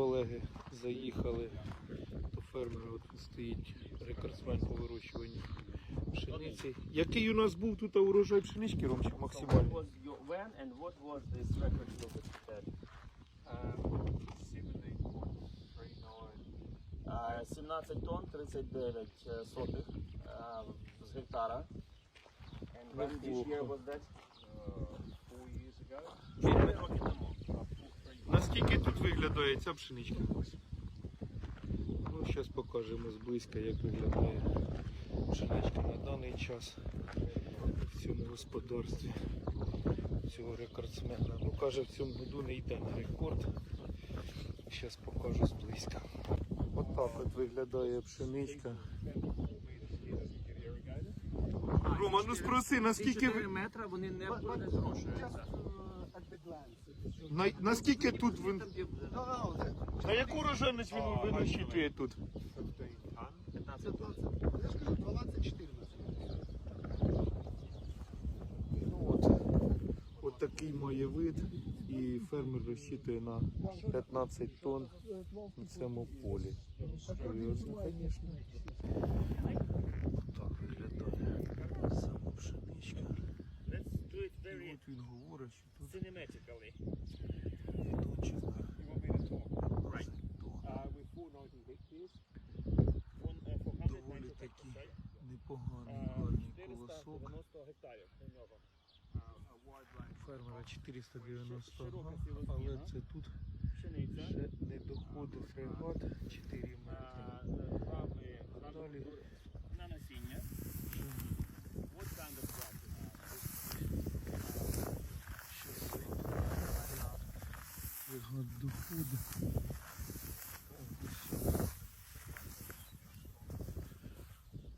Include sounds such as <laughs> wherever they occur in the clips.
колеги заїхали до фермера. От стоїть рекордсмен по вирощуванню пшениці. Який у нас був тут урожай пшенички, Ромчик, максимальний? had? Uh, 17 тонн 39 е, сотих е, з гектара. And when this year was that? Чотири роки тому. Наскільки тут виглядає ця пшеничка? Ну, зараз покажемо зблизька, як виглядає пшеничка на даний час в цьому господарстві цього рекордсмена. Ну, каже, в цьому году не йде на рекорд. Зараз покажу зблизька. Отак от виглядає пшеничка. Рома, ну спроси, наскільки, ви- метри вони не зрошуються. На, наскільки тут він... На яку урожайність він винощитує тут? 15 тонн. Я ж кажу, 12-14. Ну от, от такий має вид, і фермер розчитує на 15 тонн на цьому полі. Серйозно, звісно. Так виглядає сама пшеничка. Very от він говорить, що тут cinematically. тончик на 15 тонн. Доволі такий непоганий, гарний колосок. Фермера 490 га, але це тут ще не доходить фрегат 4 метри. А далі на насіння. What kind of crop? Щас доходить. Ось.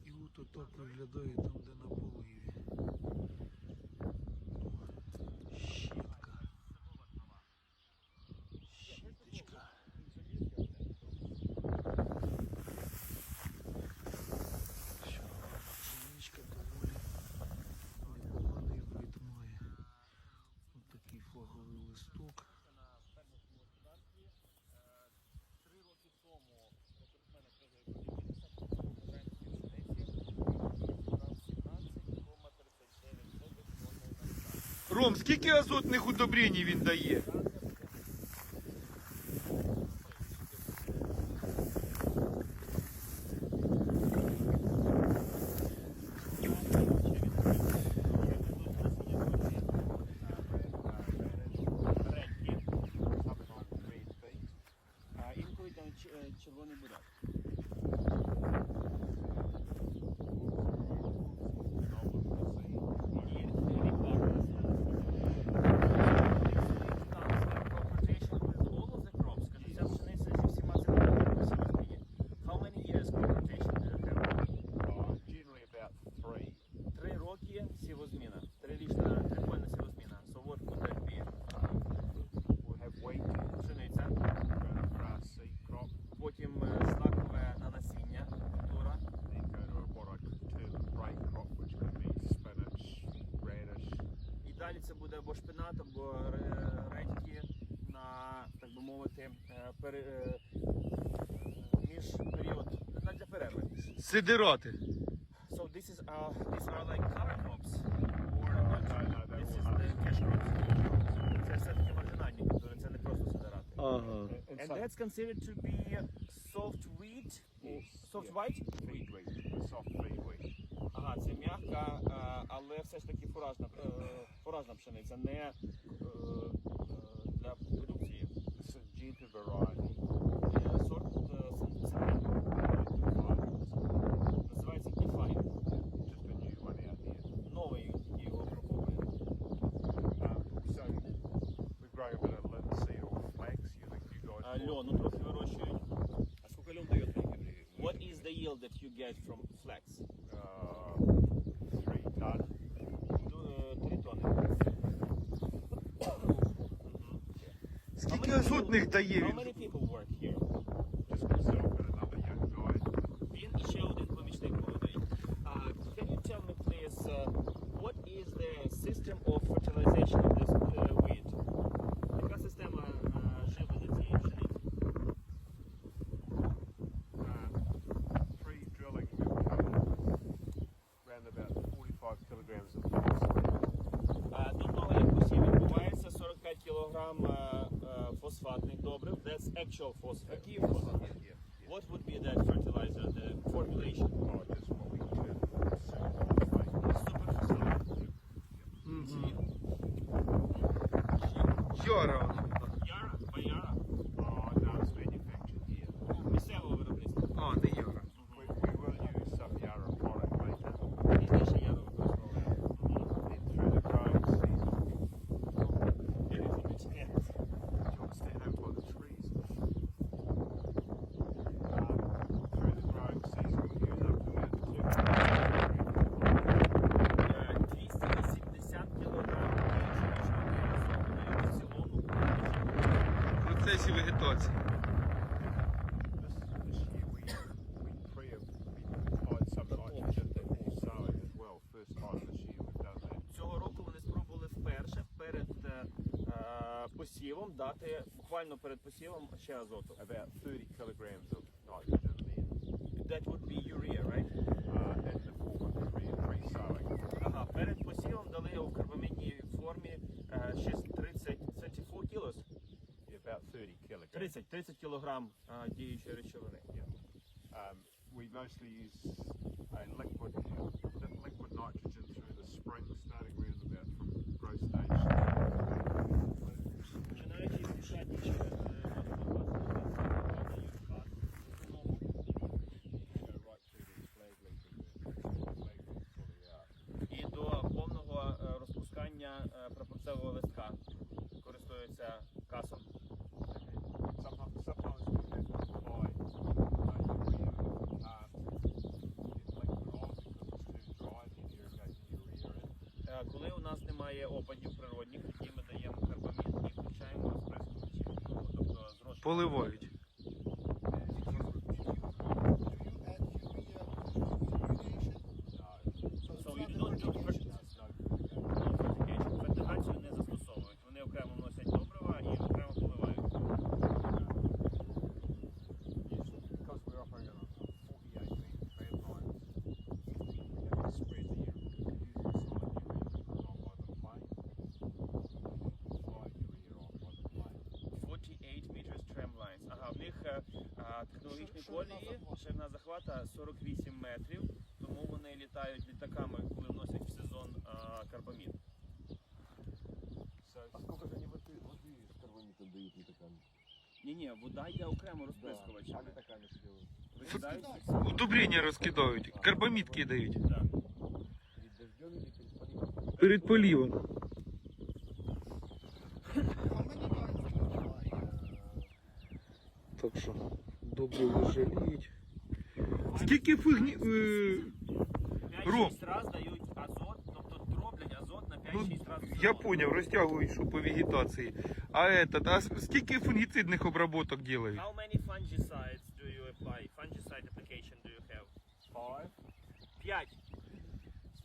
І от отак виглядає там, де на поливі. Щітка. Щіточка. Що, пшеничка доволі непоганий вид має. Ось такий флаговий листок. Три роки тому рекордсмена каже, поділитися пшениці. Брав 17,39 тонн. Ром, скільки азотних удобрень він дає? А інколи там ч- е, червоний буряк. Ні, рік варто. Скажи, ця пшениця зі всіма цими посівами є. How many years crop rotation do you have? generally about three. Три роки сівозміна. Трирічна трипольна сівозміна. So what could that be? We'll have wheat, Пшениця, uh, grass seed crop, потім е, злакове на насіння, культура. then go to what I term a break crop, which could be spinach, radish, І далі це буде або шпинат, або ре- редьки на, так би мовити, е, пере, між період на для перерви. Сидироти. So this is uh, these are like cover crops or no, not? no, they're This is the cash crops. сидирати. Ага. And that's considered to be soft wheat, Yes, soft yeah. white? feed wheat, soft feed wheat. Ага, це м'яка, е, але все ж таки фуражна, е, фуражна пшениця, не е, е, для продукції. It's a Genta variety. Е, Сорт Льону трохи вирощують. А скільки льон дає What is the yield that you get from flax? Uh, three ton. Ду- е, Три тони. Скільки азотних дає How він? many phosphate. That's actual phosphate. What would be that fertilizer, the formulation? Done that. Цього року вони спробували вперше перед е, е, посівом дати, буквально перед посівом ще азоту. About 30 kilograms of nitrogen. That would be urea, 30, 30 кілограм е, діючої речовини. Um, we mostly use a liquid, the liquid nitrogen through the spring, starting around about from growth stage. Коли у нас немає опадів природних, тоді ми даємо карбамід і включаємо розприскувачі. Ну, тобто. Поливають. So you don't do Fertigation. Фертигацію не застосовують. Вони окремо вносять добрива і окремо поливають. Yes, because we're operating on a 48 metre tram lines, we have to spread the urea, use the solid urea on by the plane, fly urea on by the plane. 48 meters tramlines. Ага, в них е, а, колії, ширина захвата 48 метрів, тому вони літають літаками, коли вносять в сезон карбамід. А сколько же они воды, воды с карбамидом дают летаками? Ні, ні, вода йде окремо А розприскувачами. летаками что делают? Викидають Удобрення розкидають, карбамід кидають. Да. Перед дождем или перед поливом? Перед полівом. Так що, ви жаліють. Скільки фигні. Е, 5-6 раз дають азот, тобто дроблять азот на 5-6 ну, разів. я поняв, розтягують, що по вегетації. А этот, а скільки фунгіцидних обработок делають? How many fungicides do you apply? Fungicide application do you have? five, 5.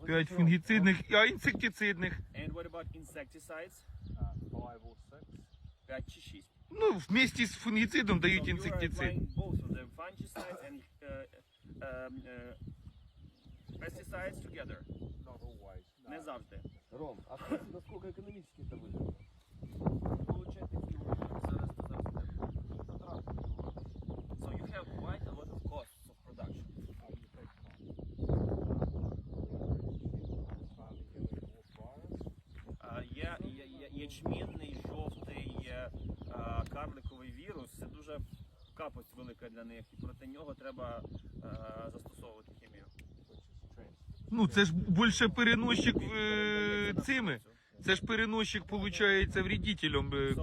П'ять фунгіцидних, а інсектицидних. And what about insecticides? uh, five or six. 5 чи 6. Ну, вместе з фунгіцидом дають So you are інсектицид. applying both of them, fungicides and uh, um, uh, pesticides together. Not always. No. Не завжди. Ром, а скажи, насколько экономически это выгодно? Получать такі зараз зараз буде. So you have quite a lot of costs of production. Uh, you капость велика для них, і проти нього треба е, застосовувати хімію. Ну, це ж більше переносчик е, цими. Це ж переносчик, виходить, вредителем е.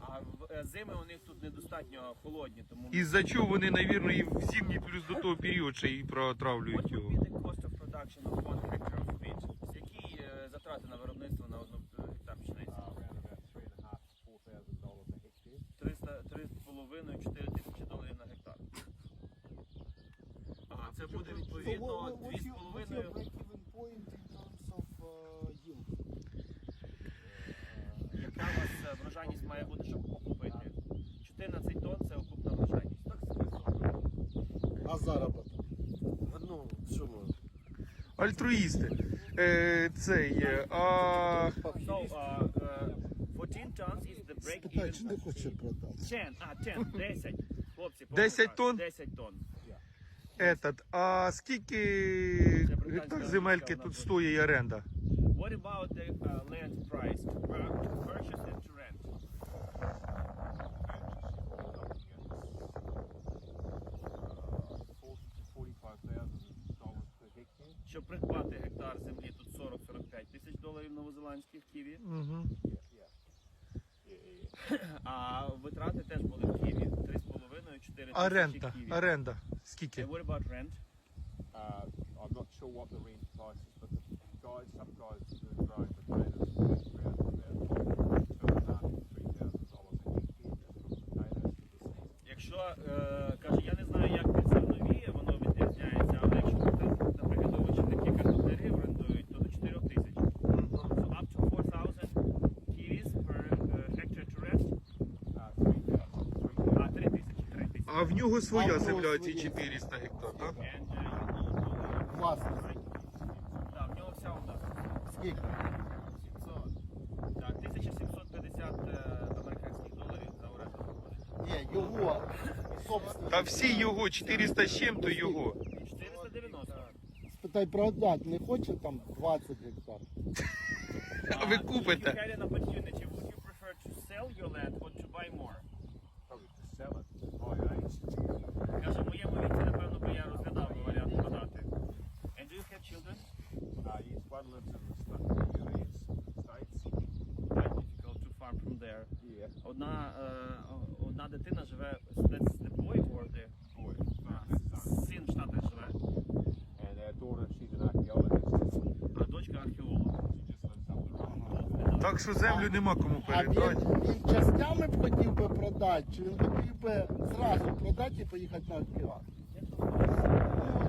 А в е, зими у них тут недостатньо холодні, тому Із-за чого вони, мабуть, і в зимній плюс до того період ще і What протравлюють would його. be the cost of production of one hectare of wheat? Які е, затрати на виробництво на одну е, гектар пшениці? Uh, around about three and a half to four thousand dollars a hectare. 300, 3,5-4 тисячі доларів на гектар. Ага, це буде відповідно 2,5. Яка у вас е, врожайність має бути, щоб окупити? 14 тонн це окупна врожайність. Так А заработок? Ну, що ми? Альтруїсти. Е, цей. е, А, So, uh, uh, 14 tons is the break Спитай, чи не хоче продати? 10, а, 10, 10. Хлопці, 10 тонн? 10 тонн. Этот, а скільки гектар земельки тут стоїть і оренда? What about the uh, land price? Purchase and to rent. Щоб придбати гектар землі, тут 40-45 тисяч доларів новозеландських ківі. Угу. А витрати теж були в Києві 3,5-4 тисячі Оренда, оренда. Скільки? what about rent? Uh, I'm not sure what the rent price is, but the guys, some guys who are growing potatoes spend around about two and a half to three thousand dollars a hectare just for potatoes for the season. Якщо е, каже, я не знаю, як під зернові воно відрізняється, але якщо там, наприклад, овочівники картоплярі орендують, то до 4 тисяч. So up to 4,000 kiwis per uh, hectare to rent. Uh, three thousand, three А, 3 тисячі, 3 тисячі. А в нього своя земля, ці 400 гектар, так? Власність. Так, в нього вся нас. Скільки? 700. Так, 1750 е, американських доларів за оренду виходить. Ні, його собственно. Та всі його 400 з чим, то його. 490. Спитай продати, не хоче там 20 гектар. <laughs> А ви купите. would you prefer to sell your land or to що землю нема кому А він, він частями б хотів би продати, чи він хотів би зразу продати і поїхати на океан?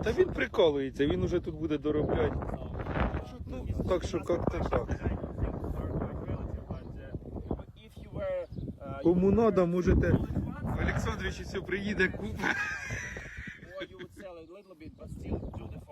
Та він прикалується, він уже тут буде доробляти. Ну, так що як-то так. Е, кому надо, можете. Олександрович, все приїде, купить. Or